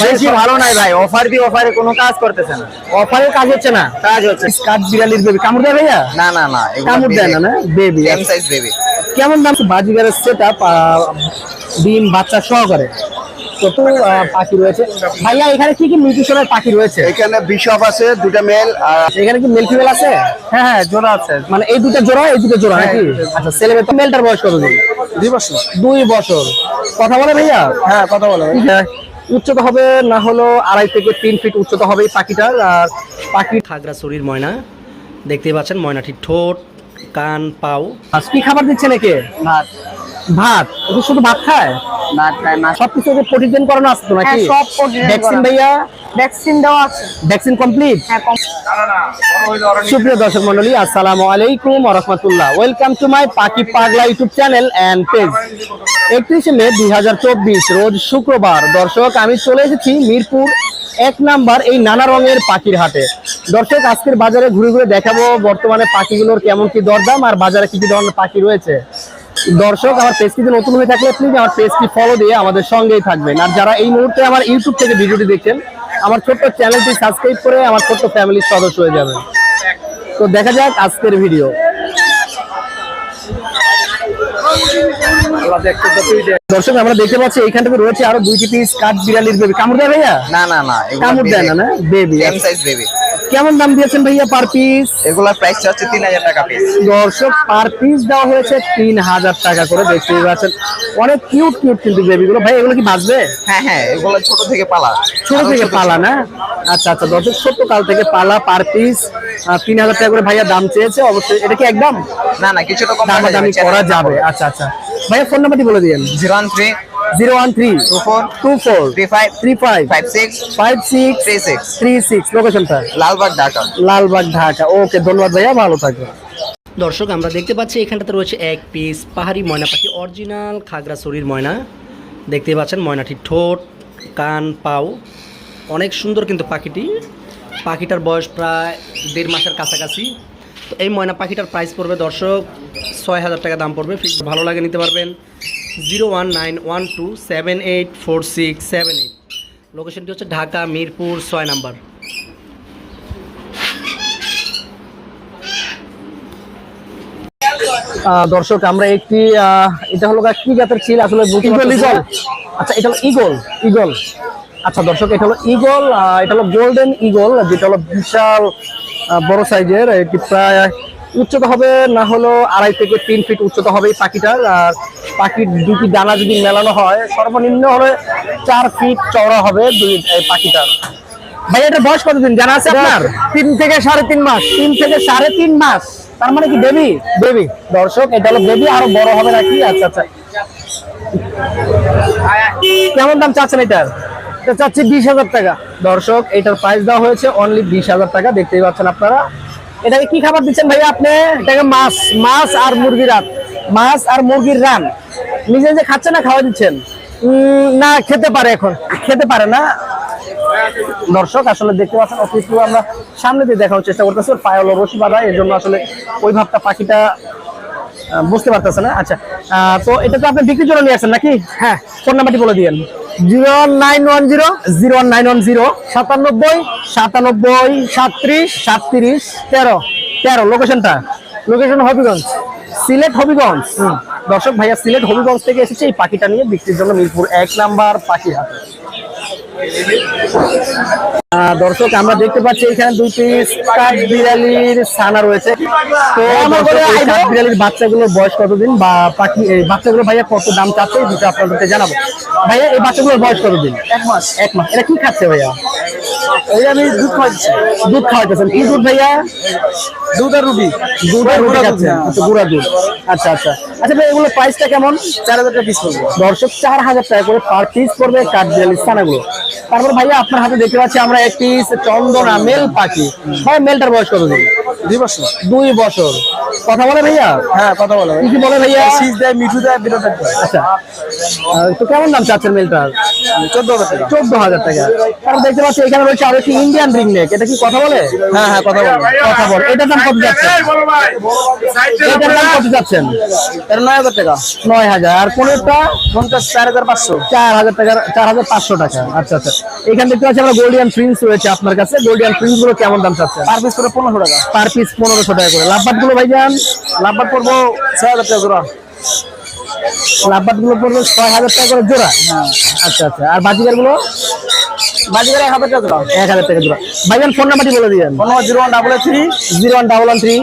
ভাই বেশি ভালো নাই ভাই অফার দিয়ে অফারে কোনো কাজ করতেছে না। অফারের কাজ হচ্ছে না? কাজ হচ্ছে। কাঠ বিড়ালির বেবি কামড় দেয় ভাইয়া? না না না কামড় দেয় না না? বেবি এম সাইজ বেবি কেমন দাম বাজিগারের সেট আপ ডিম বাচ্চা সহকারে? কত পাখি রয়েছে? ভাইয়া এখানে কি কি মিউটিশনের পাখি রয়েছে? এখানে বিশপ আছে দুটা মেল আর এখানে কি মেল ফিমেল আছে? হ্যাঁ হ্যাঁ জোড়া আছে। মানে এই দুটো জোড়া এই দুটো জোড়া নাকি? আচ্ছা ছেলে মেয়ে তো মেলটার বয়স কত দুই বছর। দুই বছর। কথা বলে ভাইয়া? হ্যাঁ কথা বলে। উচ্চতা হবে না হলো আড়াই থেকে তিন ফিট উচ্চতা হবে এই পাখিটার। আর পাখি খাগড়াছড়ির ময়না দেখতে পাচ্ছেন ময়নাটির ঠোঁট কান পাও। আজ কি খাবার দিচ্ছে নাকি ভাত। ভাত। শুধু ভাত খায়? ভাত খায় না সবকিছু প্রতিদিন করানো আসতো নাকি? হ্যাঁ, সব ভ্যাকসিন ভাইয়া? ভ্যাকসিন দেওয়া আছে। ভ্যাকসিন কমপ্লিট হ্যাঁ কম সুপ্রিয় দর্শক মন্ডলী আসসালামু আলাইকুম রহমতুল্লাহ। Welcome to my Pakhi Pagla YouTube channel and page একত্রিশে মে দুই হাজার চব্বিশ রোজ শুক্রবার। দর্শক আমি চলে এসেছি মিরপুর এক নাম্বার এই নানা রঙের পাখির হাটে। দর্শক আজকের বাজারে ঘুরে ঘুরে দেখাবো বর্তমানে পাখিগুলোর কেমন কি দরদাম আর বাজারে কি কি ধরনের পাখি রয়েছে। দর্শক আমার পেজটি নতুন হয়ে থাকলে প্লিজ আমার পেজটি ফলো দিয়ে আমাদের সঙ্গেই থাকবেন। আর যারা এই মুহূর্তে আমার ইউটিউব থেকে ভিডিওটি দেখছেন আমার ছোট্ট চ্যানেলটি সাবস্ক্রাইব করে আমার ছোট্ট ফ্যামিলির সদস্য হয়ে যাবেন। তো দেখা যাক আজকের ভিডিও দর্শক আমরা দেখতে পাচ্ছি এইখান থেকে রয়েছে আরও দুইটি পিস কাঠ বিড়ালির বেবি কামড় দেয় ভাইয়া? না না না কামড় দেয় না না? বেবি সাইজ বেবি কেমন দাম দিয়েছেন ভাইয়া পার পিস এগুলা প্রাইস হচ্ছে তিন হাজার টাকা পিস দর্শক পার পিস দেওয়া হয়েছে তিন হাজার টাকা করে দেখতে পাচ্ছেন। অনেক কিউট কিউট কিন্তু বেবিগুলো ভাই এগুলো কি বাঁচবে হ্যাঁ হ্যাঁ এগুলা ছোট থেকে পালা। ছোট থেকে পালা না? আচ্ছা আচ্ছা দর্শক ছোট্ট কাল থেকে পালা পার পিস তিন হাজার টাকা করে ভাইয়া দাম চেয়েছে। অবশ্যই এটা কি একদম? না না কিছুটা কম দামাদামি করা যাবে। আচ্ছা আচ্ছা। ভাইয়া ফোন নাম্বারটি বলে দিন zero three zero one three two four two four three five three five five six five six three six three six লোকেশনটা লালবাগ ঢাকা। লালবাগ ঢাকা। ওকে ধন্যবাদ ভাইয়া ভালো থাকবেন। দর্শক আমরা দেখতে পাচ্ছি এখানটাতে রয়েছে এক পিস পাহাড়ি ময়না পাখি অরিজিনাল খাগড়াছড়ির ময়না। দেখতে পাচ্ছেন ময়নাটির ঠোঁট কান পাও। অনেক সুন্দর কিন্তু পাখিটি। পাখিটার বয়স প্রায় দেড় মাসের কাছাকাছি। তো এই ময়না পাখিটার প্রাইস পড়বে দর্শক ছয় হাজার টাকা দাম পড়বে। ফিক্স ভালো লাগে নিতে পারবেন। Zero one nine one two seven eight four six seven eight. লোকেশনটি হচ্ছে ঢাকা মিরপুর ছয় নাম্বার। দর্শক আমরা একটি এটা হলো কি জাতের চিল? আসলে। আচ্ছা এটা হলো ইগল ইগল। আচ্ছা দর্শক এটা হলো ইগল আহ, এটা হলো গোল্ডেন ইগল যেটা হলো বিশাল বড় সাইজের এটি প্রায় উচ্চতা হবে না হলো আড়াই থেকে তিন ফিট উচ্চতা হবে এই পাখিটার। আর পাখির দুটি ডানা যদি মেলানো হয় সর্বনিম্ন হলে চার ফিট চওড়া হবে দুই পাখিটার। ভাই এটা বয়স কতদিন? জানা আছে আপনার? তিন থেকে সাড়ে তিন মাস। তিন থেকে সাড়ে তিন মাস। তার মানে কি বেবি বেবি দর্শক এটা হলো বেবি আরও বড় হবে নাকি? আচ্ছা আচ্ছা। কেমন দাম চাচ্ছেন এটার? এটা চাচ্ছি বিশ হাজার টাকা। দর্শক এটার প্রাইস দেওয়া হয়েছে অনলি বিশ হাজার টাকা। দেখতেই পাচ্ছেন আপনারা। এটাকে কি খাবার দিচ্ছেন ভাই আপনি? এটাকে মাছ মাছ আর মুরগির রাত মাছ আর মুরগির রান। নিজে নিজে খাচ্ছে না খাওয়া দিচ্ছেন? না খেতে পারে এখন। খেতে পারে না। দর্শক আসলে দেখতে পাচ্ছেন অতিরিক্ত আমরা সামনে দিয়ে দেখার চেষ্টা করতেছি। ওর পায়ে রশি বাঁধা এর জন্য আসলে ওই ভাবটা পাখিটা বুঝতে পারতেছে না। আচ্ছা তো এটা তো আপনি বিক্রির জন্য নিয়ে আসেন নাকি? হ্যাঁ। ফোন নাম্বারটি বলে দিয়েন। Zero nine one zero. Zero one nine one zero. সাতানব্বই। সাতানব্বই সাতত্রিশ সাতত্রিশ তেরো। তেরো লোকেশনটা লোকেশন হবিগঞ্জ। সিলেট হবিগঞ্জ। দর্শক ভাইয়া সিলেট হবিগঞ্জ থেকে এসেছে এই পাখিটা নিয়ে বিক্রির জন্য মিরপুর এক নাম্বার পাখি আহ, দর্শক আমরা দেখতে পাচ্ছি এখানে দুই পিস কাঠ বিড়ালির ছানা রয়েছে। তো কাঠ বিড়ালির বাচ্চাগুলোর বয়স কতদিন বা পাখি এই বাচ্চাগুলো ভাইয়া কত দাম চাচ্ছে এই বিষয়ে আপনাদেরকে জানাব। ভাইয়া এই বাচ্চাগুলোর বয়স কতদিন? এক মাস। এক মাস। এটা কি খাচ্ছে ভাইয়া? এই আমি দুধ খাওয়াচ্ছি। দুধ খাওয়াইতেছেন। কি দুধ ভাইয়া? দুধ আর রুবি দুধ আর রুবি খাচ্ছেন। আচ্ছা গুঁড়া দুধ। আচ্ছা আচ্ছা। আচ্ছা ভাই প্রাইসটা কেমন? চার হাজার টাকা পিস পড়বে। দর্শক চার হাজার টাকা করে পার পিস পড়বে কাঠ বিড়ালির ছানাগুলো। তারপর ভাইয়া আপনার হাতে দেখতে পাচ্ছি আমরা এক পিস চন্দনা মেল পাখি। ভাই মেলটার বয়স কতদিন? দুই বছর। দুই বছর। কথা বলে ভাইয়া? হ্যাঁ কথা বলো। কি বলে ভাইয়া? শীষ দেয় মিঠু দেয় আচ্ছা। তো কেমন দাম চাচ্ছেন মেলটার? চোদ্দ হাজার টাকা। চোদ্দ হাজার টাকা। তারপর দেখতে পাচ্ছি এখানে রয়েছে আরও একটি ইন্ডিয়ান রিং নেক এটা কি কথা বলে? হ্যাঁ হ্যাঁ কথা বলো। কথা বলে। এটার দাম কত যাচ্ছে? এটার দাম কত যাচ্ছেন? এটা নয় হাজার টাকা। নয় হাজার। আর পনেরোটা পঞ্চাশ চার হাজার পাঁচশো। চার হাজার টাকা চার হাজার পাঁচশো টাকা। আচ্ছা আচ্ছা। এখানে দেখতে পাচ্ছি আমরা গোল্ডিয়ান প্রিন্স রয়েছে আপনার কাছে। গোল্ডিয়ান প্রিন্সগুলো কেমন দাম চাচ্ছেন? পার পিস করে পনেরোশো টাকা। পার পিস পনেরোশো টাকা করে। লাভবাটগুলো ভাইজান পড়ব ছয় হাজার টাকা জোড়া। লাভবাটগুলো পড়বে ছয় হাজার টাকা করে জোড়া। আচ্ছা আচ্ছা। আর বাজিকারগুলো বাজিকার এক হাজার টাকা জোড়া। এক হাজার টাকা জোড়া। ভাইজান ফোন নাম্বারটি বলে দিয়েন phone number zero one double eight three. Zero one double one three.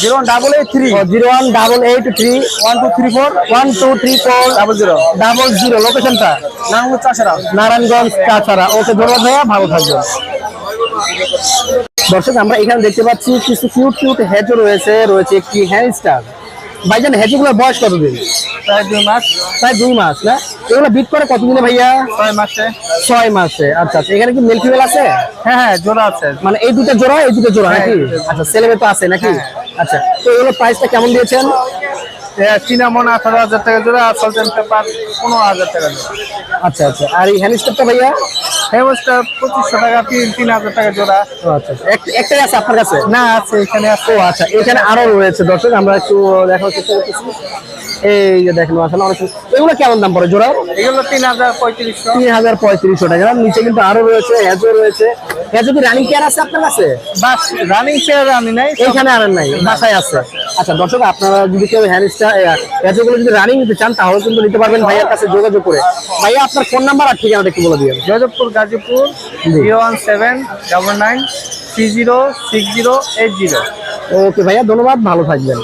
Zero one double eight three. Zero one double eight three. One two three four. One two three four. Double zero. Double zero. লোকেশনটা? নারায়ণগঞ্জ চাষারা। নারায়ণগঞ্জ ওকে ধন্যবাদ ভাইয়া। ভালো থাকবেন। দর্শক আমরা এখানে দেখতে পাচ্ছি কিছু কিউট কিউট হ্যাচও রয়েছে রয়েছে একটি হ্যান্ডস্টার ভাইজান হ্যাচিগুলোর বয়স কতদিন? প্রায় দুই মাস। প্রায় দুই মাস না? এগুলো বিট করে কতদিনে ভাইয়া? ছয় মাসে। ছয় মাসে আচ্ছা আচ্ছা। এখানে কি মেল ফিমেল আছে? হ্যাঁ হ্যাঁ জোড়া আছে। মানে এই দুটো জোড়া এই দুটো জোড়া নাকি? হ্যাঁ, আচ্ছা ছেলেমেয়ে তো আছে নাকি? আচ্ছা তো এগুলো প্রাইসটা কেমন দিয়েছেন? চিনামন আঠারো হাজার টাকা জোড়া আর সলটেন পেপার পনেরো হাজার টাকা জোড়া। আচ্ছা আচ্ছা। আর এই হ্যান্ডস্টারটা ভাইয়া? হেমসটা পঁচিশশো টাকা তিন তিন হাজার টাকা জোড়া। আচ্ছা আচ্ছা। একটাই আছে আপনার কাছে? না আছে এখানে আছে। ও আচ্ছা এখানে আরও রয়েছে দর্শক আমরা একটু দেখার চেষ্টা করতেছি। এই যে দেখেন আসলে অনেক এগুলো কেমন দাম পড়ে জোড়া এগুলো তিন হাজার পঁয়ত্রিশশো। তিন হাজার পঁয়ত্রিশশো টাকা। নিচে কিন্তু আরও রয়েছে হ্যাজও রয়েছে। হ্যাজো কি রানিং কেয়ার আছে আপনার কাছে? বাস রানিং চেয়ার আমি নাই। এইখানে আনেন নাই বাসায় আছে। আচ্ছা দর্শক আপনারা যদি কেউ হ্যান্ডস্টার এতগুলো যদি রানিং নিতে চান তাহলে কিন্তু নিতে পারবেন ভাইয়ার কাছে যোগাযোগ করে। ভাইয়া আপনার ফোন নাম্বার আর ঠিকানাটা একটু বলে দিবেন। Jadavpur Gazipur zero one seven double nine three zero six zero eight zero okay ভাইয়া ধন্যবাদ ভালো থাকবেন।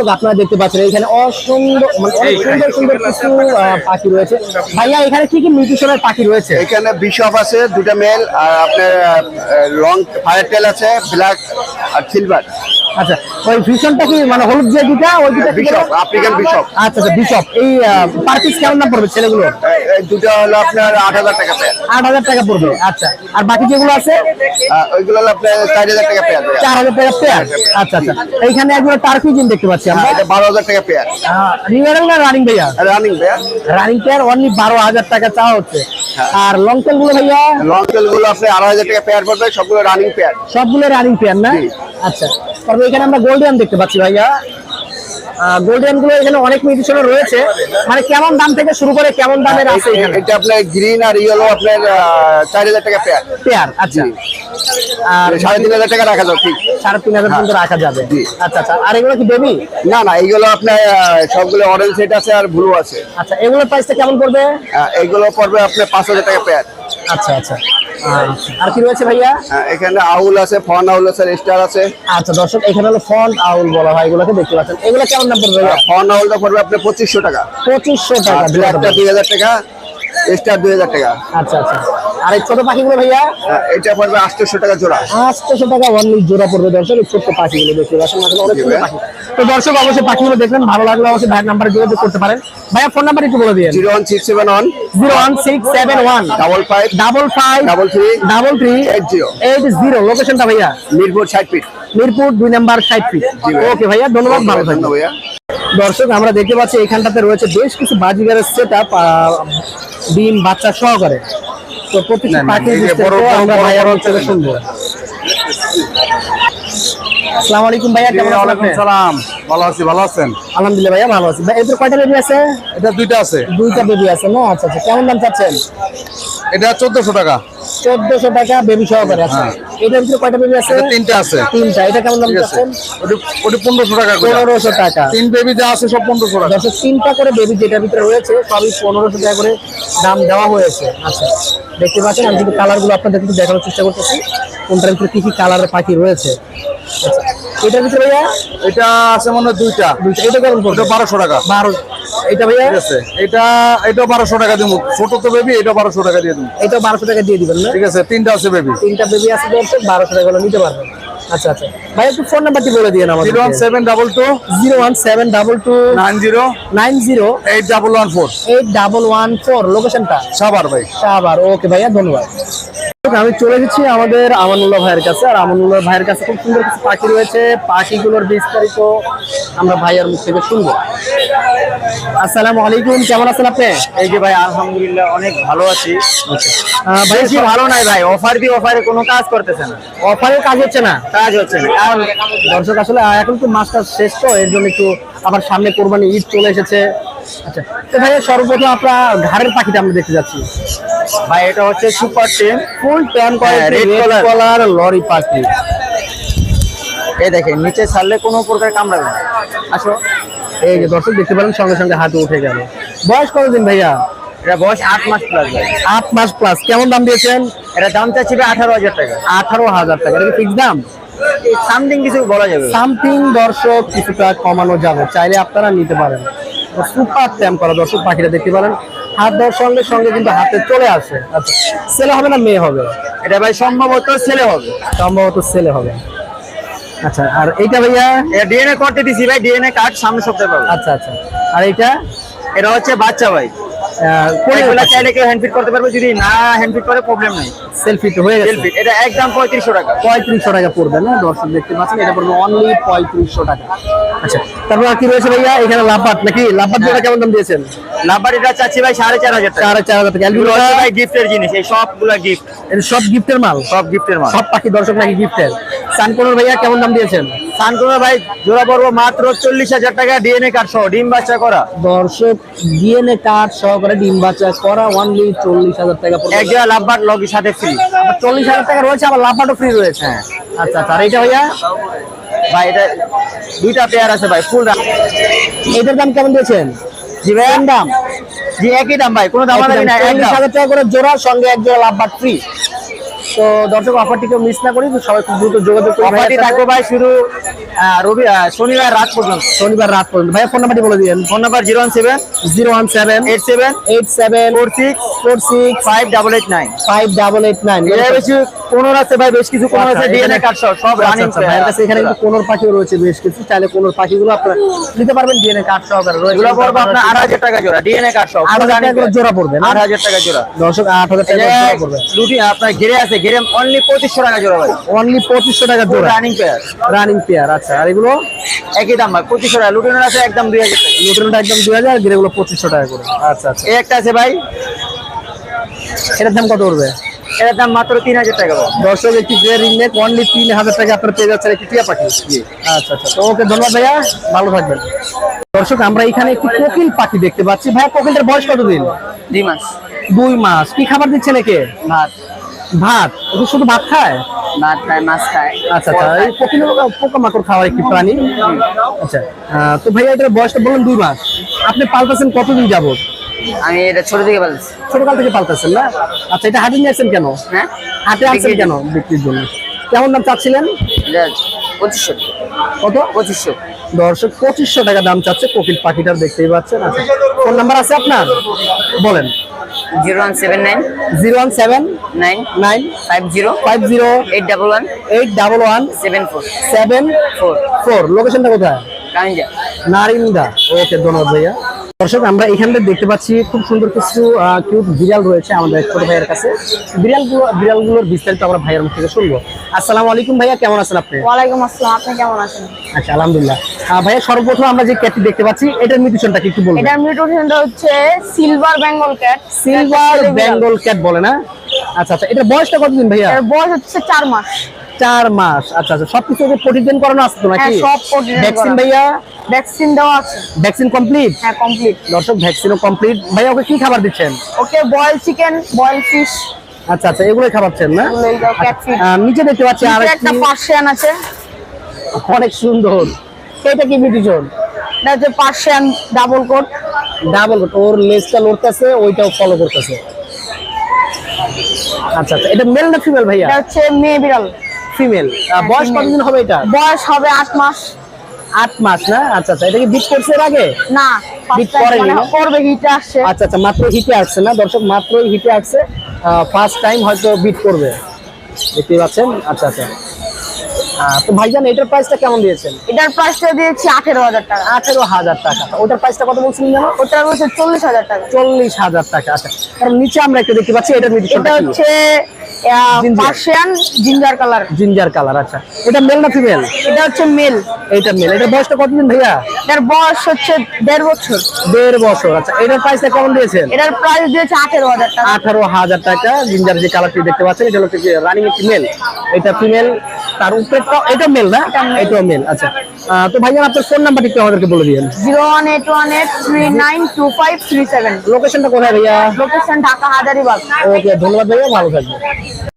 দর্শক আপনারা দেখতে পাচ্ছেন এখানে অসুন্দর মানে অনেক সুন্দর সুন্দর কিছু পাখি রয়েছে। ভাইয়া এখানে কি কি মিউটিশনের পাখি রয়েছে? এখানে বিশপ আছে দুটা মেল আর আপনার লং ফায়ার টেল আছে ব্ল্যাক আর সিলভার আচ্ছা ওই ভিশনটা কি মানে হলুদ যে দুটা ওই দুটা বিশপ আফ্রিকান বিশপ আচ্ছা আচ্ছা বিশপ এই পার পিস কেমন দাম পড়বে ছেলেগুলো? এই দুটা হলো আপনার আট হাজার টাকা পেয়ার আট হাজার টাকা পড়বে আচ্ছা। আর বাকি যেগুলো আছে? ওইগুলো হলো আপনার চার হাজার টাকা পেয়ার চার হাজার টাকা পেয়ার আচ্ছা আচ্ছা। এইখানে একগুলো টার্কিজিন দেখতে পাচ্ছি আমরা এটা বারো হাজার টাকা পেয়ার রিভারেল না রানিং ভাইয়া? Running pair running pair only বারো হাজার টাকা চাওয়া হচ্ছে। আর লং টেলগুলো ভাইয়া? লং টেলগুলো আপনি টাকা পেয়ার পড়বে সবগুলো রানিং পেয়ার সবগুলো রানিং পেয়ার না? আচ্ছা তারপরে এখানে আমরা গোল্ডেন দেখতে পাচ্ছি ভাইয়া। গোল্ডেনগুলো এখানে অনেক মিউটিশনে রয়েছে। মানে কেমন দাম থেকে শুরু করে কেমন দামের আছে এখানে? এটা আপনার গ্রিন আর ইয়েলো আপনার আহ, চার হাজার টাকা পেয়ার পেয়ার আচ্ছা। আর সাড়ে তিন হাজার টাকা রাখা যাও ঠিক। সাড়ে তিন হাজার পর্যন্ত রাখা যাবে। আচ্ছা আচ্ছা। আর এগুলো কি বেবি না না এইগুলো আপনার সবগুলো অরেঞ্জ সেট আছে আর ব্লু আছে। আচ্ছা এগুলোর প্রাইসটা কেমন পড়বে? আহ, পড়বে আপনার পাঁচ হাজার টাকা পেয়ার আচ্ছা। আর কি রয়েছে ভাইয়া? এখানে আউল আছে ফন আউল আছে স্টার আছে। আচ্ছা দর্শক এখানে হলো ফন্ট আউল বলা হয় এগুলোকে দেখতে পাচ্ছেন। এগুলো কেমন দাম পড়বে ভাইয়া? ফন আউলটা পড়বে আপনার পঁচিশশো টাকা। পঁচিশশো টাকা ব্ল্যাকটা হাজার টাকা। স্টার দুই হাজার টাকা। আচ্ছা আচ্ছা। আর এই ছোট পাখিগুলো ভাইয়া এটা পড়বে আটশোশো টাকা জোড়া। আটশো টাকা অনলি জোড়া পড়বে দর্শক এই ছোট্ট পাখিগুলো দেখতে আসলে অনেক পাখি। তো দর্শক অবশ্যই পাখিগুলো দেখলেন ভালো লাগলে অবশ্যই ভাইয়ের নাম্বারে যোগাযোগ করতে পারেন। ভাইয়া ফোন নাম্বার একটু বলে দিন zero one six seven one zero one six seven one double five double five double three double three eight zero. Eight zero. লোকেশনটা ভাইয়া? মিরপুর ষাট ফিট। মিরপুর দুই নাম্বার ষাট ফিট। ওকে ভাইয়া। ধন্যবাদ ভালো থাকবেন। ভাইয়া। দর্শক আমরা দেখতে পাচ্ছি এখানটাতে রয়েছে বেশ কিছু বাজিগারের সেট আপ ডিম বাচ্চা সহকারে। তো প্রত্যেকটি না, না, পাখির বিস্তারিত আমরা ভাইয়ার অঞ্চলে শুনব আসসালামু আলাইকুম ভাইয়া কেমন আছেন? সালাম ভালো আছি ভালো আছেন? আলহামদুলিল্লাহ ভাইয়া ভালো আছি। ভাই এদের কয়টা বেবি আছে? এটা দুইটা আছে। দুইটা বেবি আছে না? আচ্ছা আচ্ছা কেমন দাম চাচ্ছেন? এটা চোদ্দশো টাকা। চোদ্দশো টাকা বেবি সহকারে আছে। এটার ভিতরে কয়টা বেবি আছে? তিনটা আছে। তিনটা। এটা কেমন দাম চাচ্ছেন? ওটি টাকা টাকা। তিন বেবি যা আছে সব টাকা। তিনটা করে বেবি ভিতরে রয়েছে সবই টাকা করে দাম দেওয়া হয়েছে। আচ্ছা দেখতে পাচ্ছেন আমি কিন্তু কালারগুলো আপনাদের একটু দেখানোর চেষ্টা করতেছি। কোনটার ভিতরে কি কি কালারের পাখি রয়েছে? আচ্ছা এটার ভিতরে ভাইয়া? এটা আছে মনে হয় দুইটা। দুইটা। এটা কেমন পড়বে? এটা বারোশো টাকা। বারো এটা ভাইয়া? ঠিক আছে। এটা এটাও বারোশো টাকা দিব ছোট তো বেবি এটা বারোশো টাকা দিয়ে দিব। এটা বারোশো টাকা দিয়ে দিবেন না? ঠিক আছে তিনটা আছে বেবি তিনটা বেবি আছে বারোশো টাকা নিতে পারবেন। আচ্ছা আচ্ছা। ভাই একটু ফোন নাম্বারটি বলে দিয়ে আমাদের zero one seven double two zero one seven double two nine zero nine zero eight double one four. Eight double one four. লোকেশনটা? সাবার ভাই। আবার ওকে ভাইয়া ধন্যবাদ। আমি চলে গেছি আমাদের আমানুল্লাহ ভাইয়ের কাছে। আর আমানুল্লাহ ভাইয়ের কাছে খুব সুন্দর কিছু পাখি রয়েছে। পাখিগুলোর বিস্তারিত আমরা ভাইয়ার মুখ থেকে শুনব। আসসালামু আলাইকুম কেমন আছেন আপনি? এই যে ভাই আলহামদুলিল্লাহ অনেক ভালো আছি। ভাই বেশি ভালো নাই ভাই অফার দিয়ে অফারে কোনো কাজ করতেছে না। অফারে কাজ হচ্ছে না? কাজ হচ্ছে না কারণ দর্শক আসলে এখন তো মাসটা শেষ তো এর জন্য একটু আবার সামনে কোরবানি ঈদ চলে এসেছে। আচ্ছা তো ভাই সর্বপ্রথম আপনার ঘাড়ের পাখিটা আমরা দেখতে যাচ্ছি। ভাই এটা হচ্ছে সুপার টেম ফুল color। কলার লরি পাখি এই দেখেন নিচে ছাড়লে কোনো প্রকার কামড়াবে না। আসো। এই যে দর্শক দেখতে পেলেন সঙ্গে সঙ্গে হাতে উঠে গেল। বয়স কতদিন ভাইয়া? এটা বয়স আট মাস প্লাস ভাই। আট মাস প্লাস কেমন দাম দিয়েছেন? এটা দাম চাচ্ছি আঠারো হাজার টাকা। আঠারো হাজার টাকা। এটা কি ফিক্স দাম? সামথিং কিছু বলা যাবে। সামথিং দর্শক কিছুটা কমানো যাবে। চাইলে আপনারা নিতে পারেন। সুপার ট্যাম করা দর্শক পাখিটা দেখতে পারেন। হাত দেওয়ার সঙ্গে সঙ্গে কিন্তু হাতে চলে আসে। আচ্ছা ছেলে হবে না মেয়ে হবে? এটা ভাই সম্ভবত ছেলে হবে। সম্ভবত ছেলে হবে। আচ্ছা আর এইটা ভাইয়া? এটা ডিএনএ করতে দিছি ভাই ডিএনএ কার্ড সামনে সপ্তাহে পাবো আচ্ছা আচ্ছা। আর এইটা? এটা হচ্ছে বাচ্চা ভাই। এগুলা চাইলে কেউ হ্যান্ড ফিট করতে পারবে যদি না হ্যান্ড ফিট করে প্রবলেম নেই। সেলফি তো হয়ে গেছে। এটা একদম পঁয়ত্রিশশো টাকা। পঁয়ত্রিশশো টাকা পড়বে না? দর্শক দেখতে পাচ্ছেন এটা পড়বে অনলি পঁয়ত্রিশশো টাকা। আচ্ছা তারপর আর কি রয়েছে ভাইয়া? এখানে লাভবাট নাকি? লাভবাট জোড়া কেমন দাম দিয়েছেন? এটা চাচ্ছি ভাই সাড়ে চার হাজার সাড়ে চার হাজার টাকা। ভাই গিফটের জিনিস এই সবগুলা গিফট এটা সব গিফটের মাল? সব গিফটের মাল। সব পাখি দর্শক নাকি গিফটের সানকোনোর ভাইয়া কেমন দাম দিয়েছেন? ভাই জোড়া পড়ব মাত্র চল্লিশ হাজার টাকা ডিএনএ কার্ড সহ ডিম বাচ্চা করা। দর্শক ডিএনএ কার্ড সহকারে ডিম বাচ্চা করা অনলি চল্লিশ হাজার টাকা এক জোড়া লাভবার লগির সাথে ফ্রি আবার চল্লিশ হাজার টাকা রয়েছে আবার লাভবাটও ফ্রি রয়েছে। আচ্ছা আচ্ছা আর এইটা ভাইয়া? ভাই এটা দুইটা পেয়ার আছে ভাই ফুল দাম। এইটার দাম কেমন দিয়েছেন? জি ভাই দাম। জি একই দাম ভাই কোনো দাম একদম না চল্লিশ হাজার টাকা করে জোড়া সঙ্গে এক জোড়া লাভবাট ফ্রি তো দর্শক অফারটিকে মিস না করি সবাই খুব দ্রুত যোগাযোগ করি অফারটি থাকবে ভাই শুধু রবি শনিবার রাত পর্যন্ত। শনিবার রাত পর্যন্ত। ভাইয়া ফোন নাম্বারটি বলে দিন phone number zero one seven zero one seven eight seven eight seven four six four six five double eight nine five double eight nine কোনোর আছে ভাই বেশ কিছু কোনোর আছে ডিএনএ কার্ড সহ সব রানিং ভাইয়ের কাছে এখানে কিন্তু কোনোর পাখিও রয়েছে বেশ কিছু। চাইলে কোনোর পাখিগুলো আপনারা নিতে পারবেন ডিএনএ কার্ড সহকারে রয়েছে। এগুলো পড়বে আপনার আট হাজার টাকা জোড়া ডিএনএ কার্ড সহ আট হাজার করে। জোড়া পড়বে না? আট হাজার টাকা জোড়া। দর্শক আট হাজার টাকা করে জোড়া পড়বে। লুটি আপনার ঘিরে আছে ঘিরে অনলি পঁচিশশো টাকা জোড়া ভাই। অনলি পঁচিশশো টাকা জোড়া। রানিং পেয়ার রানিং পেয়ার আচ্ছা আর এগুলো? একই দাম ভাই পঁচিশশো টাকা। লুটিনের আছে একদম দুই হাজার টাকা। লুটেনটা একদম দুই হাজার গিরেগুলো পঁচিশশো টাকা করে। আচ্ছা আচ্ছা। এই একটা আছে ভাই। এটার দাম কত পড়বে এটার দাম মাত্র তিন হাজার টাকা দর্শক একটি গ্রে অনলি তিন হাজার টাকা আপনার পেয়ে যাচ্ছেন একটি টিয়া পাখি। আচ্ছা আচ্ছা। তো ওকে ধন্যবাদ ভাইয়া ভালো থাকবেন। দর্শক আমরা এখানে একটি কোকিল পাখি দেখতে পাচ্ছি। ভাইয়া কোকিলটার বয়স কতদিন? দুই মাস। দুই মাস। কি খাবার দিচ্ছেন একে ভাত। ভাত। ওকে শুধু ভাত খায়? ভাত খায় মাছ খায়। আচ্ছা আচ্ছা। এই কোকিল পোকামাকড় খাওয়ার একটি প্রাণী। আচ্ছা। তো ভাইয়া এটার বয়সটা বললেন দুই মাস। আপনি পালতেছেন কতদিন যাবত? আমি এটা ছোট থেকে বলছি ছোটকাল থেকে পালতেছেন না? আচ্ছা এটা হাটে নিয়ে আসছেন কেন? হ্যাঁ? হাটে আনছেন কেন বিক্রির জন্য? কেমন দাম চাচ্ছিলেন? পঁচিশশো। কত? পঁচিশশো। দর্শক পঁচিশশো টাকা দাম চাচ্ছে কোকিল পাখিটার দেখতেই পাচ্ছেন। আচ্ছা ফোন নাম্বার আছে আপনার? বলেন। Zero one seven nine. Zero one seven nine. Nine five zero. Five zero eight double one. Eight double one seven four. Seven four. Four. লোকেশনটা কোথায়? নারিন্দা। ওকে ধন্যবাদ ভাইয়া। দর্শক আমরা এখানটা দেখতে পাচ্ছি খুব সুন্দর কিছু কিউট বিড়াল রয়েছে আমাদের ছোট ভাইয়ের কাছে। বিড়ালগুলো বিড়ালগুলোর বিস্তারিত আমরা ভাইয়ের মুখ থেকে শুনব। আসসালামু আলাইকুম ভাইয়া কেমন আছেন আপনি? ওয়ালাইকুম আসসালাম আপনি কেমন আছেন? আচ্ছা আলহামদুলিল্লাহ। ভাইয়া সর্বপ্রথম আমরা যে ক্যাটটি দেখতে পাচ্ছি এটার মিউটেশনটা কি একটু বলবেন? এটার মিউটেশনটা হচ্ছে silver Bengal cat silver Bengal cat বলে না? আচ্ছা আচ্ছা এটা বয়সটা কতদিন ভাইয়া? এর বয়স হচ্ছে চার মাস। চার মাস। আচ্ছা আচ্ছা সবকিছু প্রতিদিন করানো আছে তো নাকি? হ্যাঁ, সব protein ভ্যাকসিন ভাইয়া? ভ্যাকসিন দেওয়া আছে। ভ্যাকসিন কমপ্লিট হ্যাঁ কমপ্লিট দর্শক ভ্যাকসিনও কমপ্লিট ভাইয়া ওকে কি খাবার দিচ্ছেন? Okay boil chicken boil fish আচ্ছা আচ্ছা এগুলোই খাবারছেন না? নিচে দেখতে পাচ্ছি আর একটা পার্সিয়ান আছে। অনেক সুন্দর। এটা কি মিউটেশন এটা হচ্ছে Persian double coat double coat ওর লেজটা লড়তেছে ওইটাও ফলো করতেছে। আচ্ছা আচ্ছা এটা মেল না ফিমেল ভাইয়া? এটা হচ্ছে মেয়ে বিড়াল ফিমেল বয়স। কতদিন হবে এটা? বয়স হবে আট মাস। আট মাস না? আচ্ছা আচ্ছা এটা কি বিট করছে এর আগে? না বিট করেনি মানে করবে হিটে আসছে। আচ্ছা আচ্ছা মাত্র হিটে আসছে না? দর্শক মাত্রই হিটে আসছে। ফার্স্ট টাইম হয়তো বিট করবে। দেখতে পাচ্ছেন? আচ্ছা আচ্ছা। তো ভাইজান এটার প্রাইসটা কেমন দিয়েছেন? এটার প্রাইসটা দিয়েছি আঠেরো হাজার টাকা। আঠেরো হাজার টাকা। ওটার প্রাইসটা কত বলছিলেন জানো ওটার চল্লিশ হাজার টাকা। চল্লিশ হাজার টাকা আচ্ছা। কারণ নিচে আমরা একটা দেখতে পাচ্ছি এটা হচ্ছে Persian ginger colour ginger colour আচ্ছা। এটা মেল না ফিমেল এটা হচ্ছে মেল মেল বয়সটা কতদিন ভাইয়া? এটার বয়স হচ্ছে দেড় বছর। দেড় বছর আচ্ছা। এটার প্রাইসটা কেমন দিয়েছেন? এটার প্রাইস দিয়েছে আঠেরো হাজার টাকা। আঠারো হাজার টাকা। জিঞ্জার যে কালারটি দেখতে পাচ্ছেন এটা হচ্ছে রানিং এটা ফিমেল তার উপরে এটা মেল না? এটাও মেল আচ্ছা। তো ভাইয়া আপনার ফোন নাম্বারটি একটু আমাদেরকে বলে দিন zero one eight one eight three nine two five three seven. লোকেশনটা কোথায় ভাইয়া? লোকেশন ঢাকা হাজারিবাগ। ওকে ধন্যবাদ ভাইয়া ভালো থাকবেন।